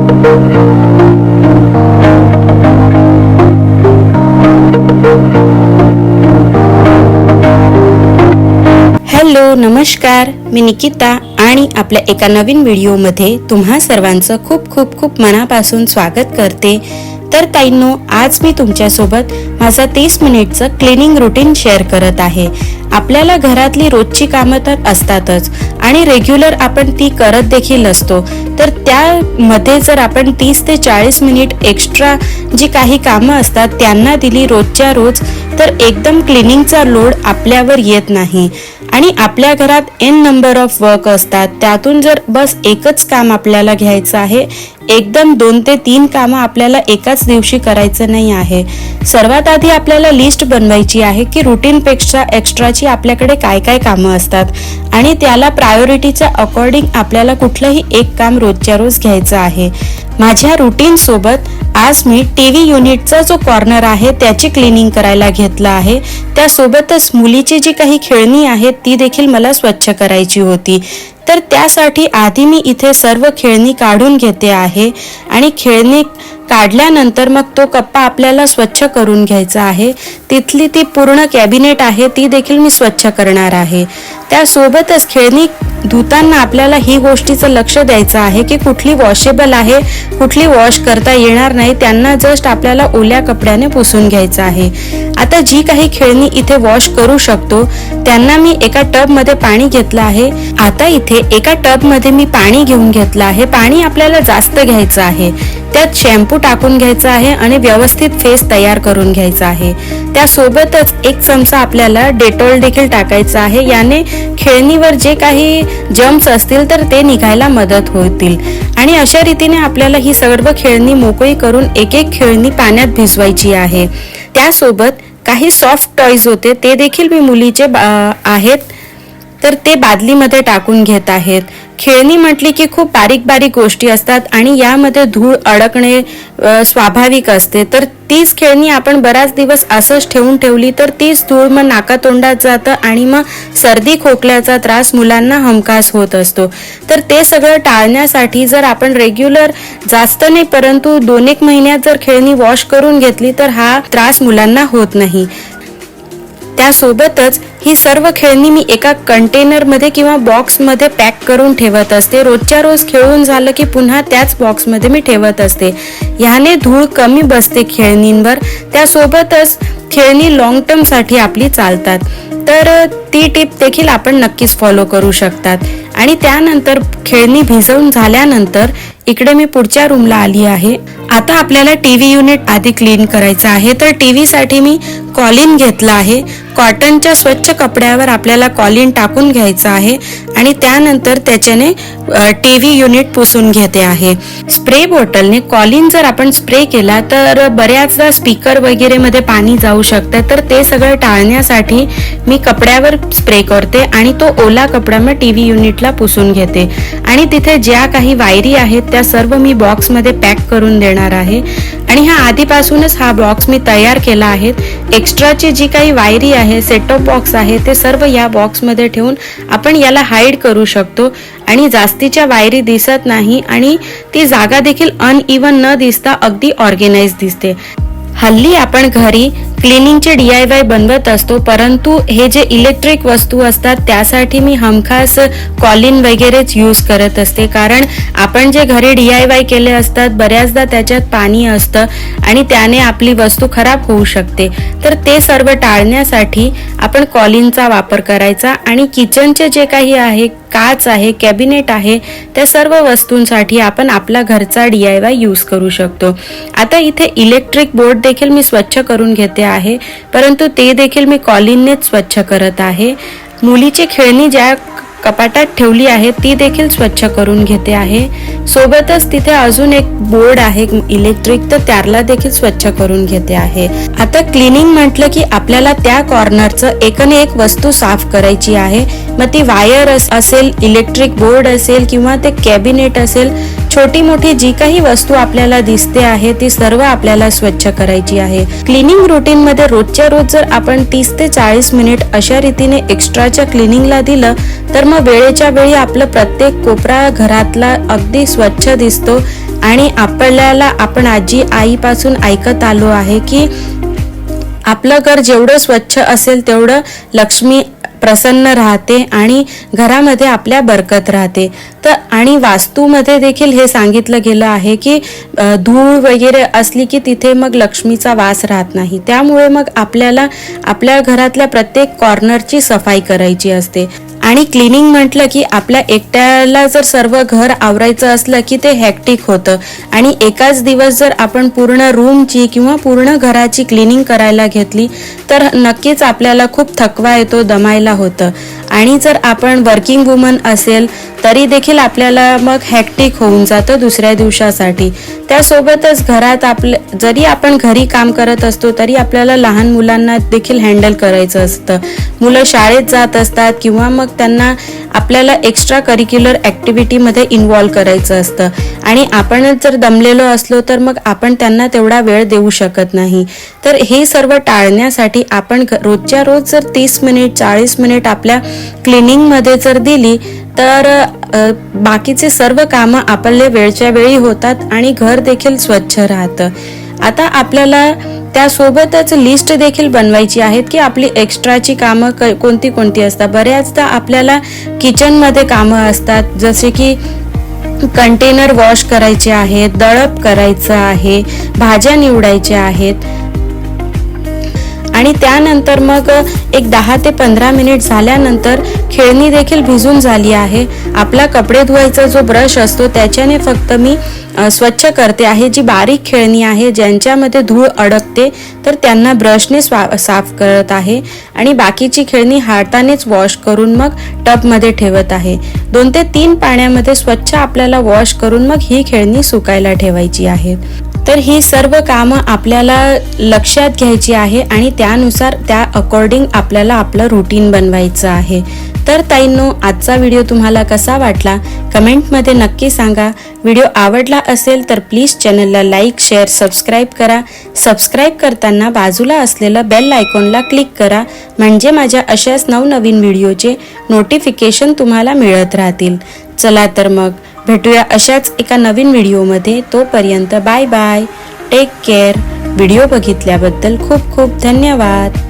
Música hello नमस्कार. मी निकिता आणि आपल्या एका नवीन व्हिडिओमध्ये तुम्हा सर्वांचं खूप खूप खूप मनापासून स्वागत करते. तर ताईंनो आज मी तुमच्यासोबत माझं तीस मिनिटचं क्लिनिंग रुटीन शेअर करत आहे. आपल्याला घरातली रोजची कामं तर असतातच आणि रेग्युलर आपण ती करत देखील असतो. तर त्यामध्ये जर आपण तीस ते चाळीस मिनिट एक्स्ट्रा जी काही कामं असतात त्यांना दिली रोजच्या रोज तर एकदम क्लिनिंगचा लोड आपल्यावर येत नाही. आणि आपल्या घरात एन नंबर ऑफ वर्क असतात त्यातून जर बस एकच काम आपल्याला घ्यायचं आहे एकदम दोन ते तीन कामं आपल्याला एकाच दिवशी करायचं नाही आहे. सर्वात आधी आपल्याला लिस्ट बनवायची आहे की रुटीनपेक्षा एक्स्ट्राची आपल्याकडे काय काय कामं असतात आणि त्याला प्रायोरिटीच्या अकॉर्डिंग आपल्याला कुठलंही एक काम रोजच्या रोज घ्यायचं आहे. माझ्या रुटीन सोबत आज मी टीव्ही युनिटचा जो कॉर्नर आहे त्याची क्लिनिंग करायला घेतला आहे. त्यासोबतच मुलीची जी काही खेळणी आहेत ती देखील मला स्वच्छ करायची होती. तर त्यासाठी आधी मी इथे सर्व खेळणी काढून घेते आहे. आणि खेळणी काढल्यानंतर मग तो कप्पा आपल्याला स्वच्छ करून घ्यायचा आहे. तिथली ती पूर्ण कॅबिनेट आहे ती देखील मी स्वच्छ करणार आहे. त्यासोबतच खेळणी धुताना आपल्याला ही गोष्टीचं लक्ष द्यायचं आहे की कुठली वॉशेबल आहे कुठली वॉश करता येणार नाही त्यांना जस्ट आपल्याला ओल्या कपड्याने पुसून घ्यायचं आहे. आता जी काही खेळणी इथे वॉश करू शकतो त्यांना मी एका टबमध्ये पाणी घेतलं आहे. आता इथे एका टबमध्ये मी पाणी घेऊन घेतलं आहे. पाणी आपल्याला जास्त घ्यायचं आहे. त्यात शॅम्पू टाकून घ्यायचा आहे आणि व्यवस्थित फेस तयार करून घ्यायचा आहे. त्यासोबतच एक चमचा आपल्याला डेटॉल देखील टाकायचा आहे. याने खेळणीवर जे काही जम्स असतील तर ते निघायला मदत होतील. आणि अशा रीतीने आपल्याला ही सर्व खेळणी मोकळी करून एक एक खेळणी पाण्यात भिजवायची आहे. त्यासोबत काही सॉफ्ट टॉईज होते. ते देखील मी मुलीचे बा- आहेत. तर ते बादलीमध्ये टाकून घेत आहेत. खेळणी म्हटली की खूप बारीक बारीक गोष्टी असतात आणि यामध्ये धूळ अडकणे स्वाभाविक असते. तर तीच खेळणी आपण बराच दिवस असंच ठेवून ठेवली तर तीच धूळ मग नाकातोंडात जातं आणि मग सर्दी खोकल्याचा त्रास मुलांना हमखास होत असतो. तर ते सगळं टाळण्यासाठी जर आपण रेग्युलर जास्त नाही परंतु दोन एक महिन्यात जर खेळणी वॉश करून घेतली तर हा त्रास मुलांना होत नाही. त्यासोबतच ही सर्व खेळणी मी एका कंटेनरमध्ये किंवा बॉक्समध्ये पॅक करून ठेवत असते. रोजच्या रोज खेळून झालं की पुन्हा त्याच बॉक्समध्ये मी ठेवत असते. ह्याने धूळ कमी बसते खेळणींवर. त्यासोबतच खेळणी लॉंग टर्मसाठी आपली चालतात. तर ती टीप देखील आपण नक्कीच फॉलो करू शकतात. आणि त्यानंतर खेळणी भिजवून झाल्यानंतर इकडे मी पुढच्या रूमला आली आहे. आता आपल्याला टीव्ही युनिट आधी क्लीन करायचं आहे. तर टीव्ही साठी मी कॉलिन घेतला आहे. कॉटनच्या स्वच्छ कपड्यावर आपल्याला कॉलिन टाकून घ्यायचं आहे. आणि त्यानंतर त्याच्याने टीव्ही युनिट पुसून घेते आहे. स्प्रे बॉटलने कॉलिन जर आपण स्प्रे केला तर बऱ्याचदा स्पीकर वगैरे मध्ये पाणी जाऊ शकतं. तर ते सगळं टाळण्यासाठी मी कपड्यावर स्प्रे करते आणि तो ओला कपडा मग टीव्ही युनिटला पुसून घेते. आणि तिथे ज्या काही वायरी आहेत त्या सर्व मी बॉक्समध्ये पॅक करून देणार आहे. आणि हा आधीपासूनच हा बॉक्स मी तयार केला आहे. एक्स्ट्राचे जी काही वायरी आहे सेटअप बॉक्स आहे ते सर्व या बॉक्समध्ये ठेवून आपण याला हाईड करू शकतो. आणि जास्तीच्या वायरी दिसत नाही आणि ती जागा देखील अनइवन न दिसता अगदी ऑर्गेनाइज दिसते. हल्ली आपण घरी क्लिनिंगचे डी आय वाय बनवत असतो परंतु हे जे इलेक्ट्रिक वस्तू असतात त्यासाठी मी हमखास कॉलिन वगैरेच यूज करत असते. कारण आपण जे घरी डी आय वाय केले असतात बऱ्याचदा त्याच्यात पाणी असतं आणि त्याने आपली वस्तू खराब होऊ शकते. तर ते सर्व टाळण्यासाठी आपण कॉलिनचा वापर करायचा आणि किचनचे जे काही आहे काच आहे कॅबिनेट आहे त्या सर्व वस्तूंसाठी आपण आपला घरचा डी आय वाय यूज करू शकतो. आता इथे इलेक्ट्रिक बोर्ड देखील मी स्वच्छ करून घेते आहे. परंतु ते देखील मी कॉलिननेच स्वच्छ करत आहे. मुलीची खेळणी ज्या कपाटात ठेवली आहे ती देखील स्वच्छ करून घेते आहे. सोबतच तिथे अजून एक बोर्ड आहे इलेक्ट्रिक तर त्याला देखील स्वच्छ करून घेते आहे. आता क्लिनिंग म्हटलं की आपल्याला त्या कॉर्नरचं एकने एक वस्तू साफ करायची आहे. मग ती वायर असेल इलेक्ट्रिक बोर्ड असेल किंवा ते कॅबिनेट असेल छोटी मोठी जी काही वस्तू आपल्याला दिसते आहे ती सर्व आपल्याला स्वच्छ करायची आहे. क्लिनिंग रुटीन मध्ये रोजच्या रोज जर आपण तीस ते चाळीस मिनिट अशा रीतीने एक्स्ट्राच्या क्लिनिंगला दिलं तर मग वेळेच्या वेळी आपलं प्रत्येक कोपरा घरातला अगदी स्वच्छ दिसतो आणि आपल्याला आपण आजी आईपासून ऐकत आलो आहे की आपलं घर जेवढं स्वच्छ असेल तेवढं लक्ष्मी प्रसन्न राहते आणि घरामध्ये आपल्या बरकत राहते. तर आणि वास्तूमध्ये देखील हे सांगितलं गेलं आहे की धूळ वगैरे असली की तिथे मग लक्ष्मीचा वास राहत नाही. त्यामुळे मग आपल्याला आपल्या घरातल्या प्रत्येक कॉर्नरची सफाई करायची असते. आणि क्लिनिंग म्हटलं की आपल्या एकट्याला जर सर्व घर आवरायचं असलं की ते हॅक्टिक होतं. आणि एकाच दिवस जर आपण पूर्ण रूमची किंवा पूर्ण घराची क्लिनिंग करायला घेतली तर नक्कीच आपल्याला खूप थकवा येतो दमायला होतं. आणि जर आपण वर्किंग वुमन असेल तरी देखील आपल्याला मग हॅक्टिक होऊन जातं दुसऱ्या दिवसासाठी. त्यासोबतच घरात आपलं जरी आपण घरी काम करत असतो तरी आपल्याला लहान मुलांना देखील हँडल करायचं असतं. मुलं शाळेत जात असतात किंवा मग त्यांना आपल्याला एक्स्ट्रा करिक्युलर ॲक्टिव्हिटीमध्ये इन्वॉल्व करायचं असतं. आणि आपणच जर दमलेलो असलो तर मग आपण त्यांना तेवढा वेळ देऊ शकत नाही. तर हे सर्व टाळण्यासाठी आपण घ- रोजच्या रोज जर तीस मिनिट चाळीस मिनिट आपल्या क्लिनिंगमध्ये जर दिली तर बाकीचे सर्व कामं आपले वेळच्या वेळी होतात आणि घर देखील स्वच्छ राहतं. आता आपल्याला त्यासोबतच लिस्ट देखील बनवायची आहेत की आपली एक्स्ट्राची कामं क- कोणती कोणती असतात. बऱ्याचदा आपल्याला किचनमध्ये कामं असतात. जसे की कंटेनर वॉश करायचे आहेत दळप करायचं आहे भाज्या निवडायच्या आहेत. आणि त्यानंतर मग एक दहा ते पंधरा मिनिट झाल्यानंतर खेळणी देखील भिजून झाली आहे. आपला कपडे धुवायचा जो ब्रश असतो त्याच्याने फक्त मी स्वच्छ करते आहे जी बारीक खेळणी आहे ज्यांच्यामध्ये धूळ अडकते तर त्यांना ब्रशने स्वा साफ करत आहे. आणि बाकीची खेळणी हातानेच वॉश करून मग टबमध्ये ठेवत आहे. दोन ते तीन पाण्यामध्ये स्वच्छ आपल्याला वॉश करून मग ही खेळणी सुकायला ठेवायची आहे. तर ही सर्व कामं आपल्याला लक्षात घ्यायची आहे आणि त्यानुसार त्या अकॉर्डिंग आपल्याला आपलं रुटीन बनवायचं आहे. तर ताईंनो आजचा व्हिडिओ तुम्हाला कसा वाटला? कमेंटमध्ये नक्की सांगा. व्हिडिओ आवडला असेल तर प्लीज चॅनलला लाईक शेअर सबस्क्राईब करा. सबस्क्राईब करताना बाजूला असलेलं बेल आयकॉनला क्लिक करा. म्हणजे माझ्या अशाच नवनवीन व्हिडिओचे नोटिफिकेशन तुम्हाला मिळत राहतील. चला तर मग भेटूया अशाच एका नवीन व्हिडिओमध्ये. तोपर्यंत bye bye. Take care video बघितल्याबद्दल खूप खूप धन्यवाद.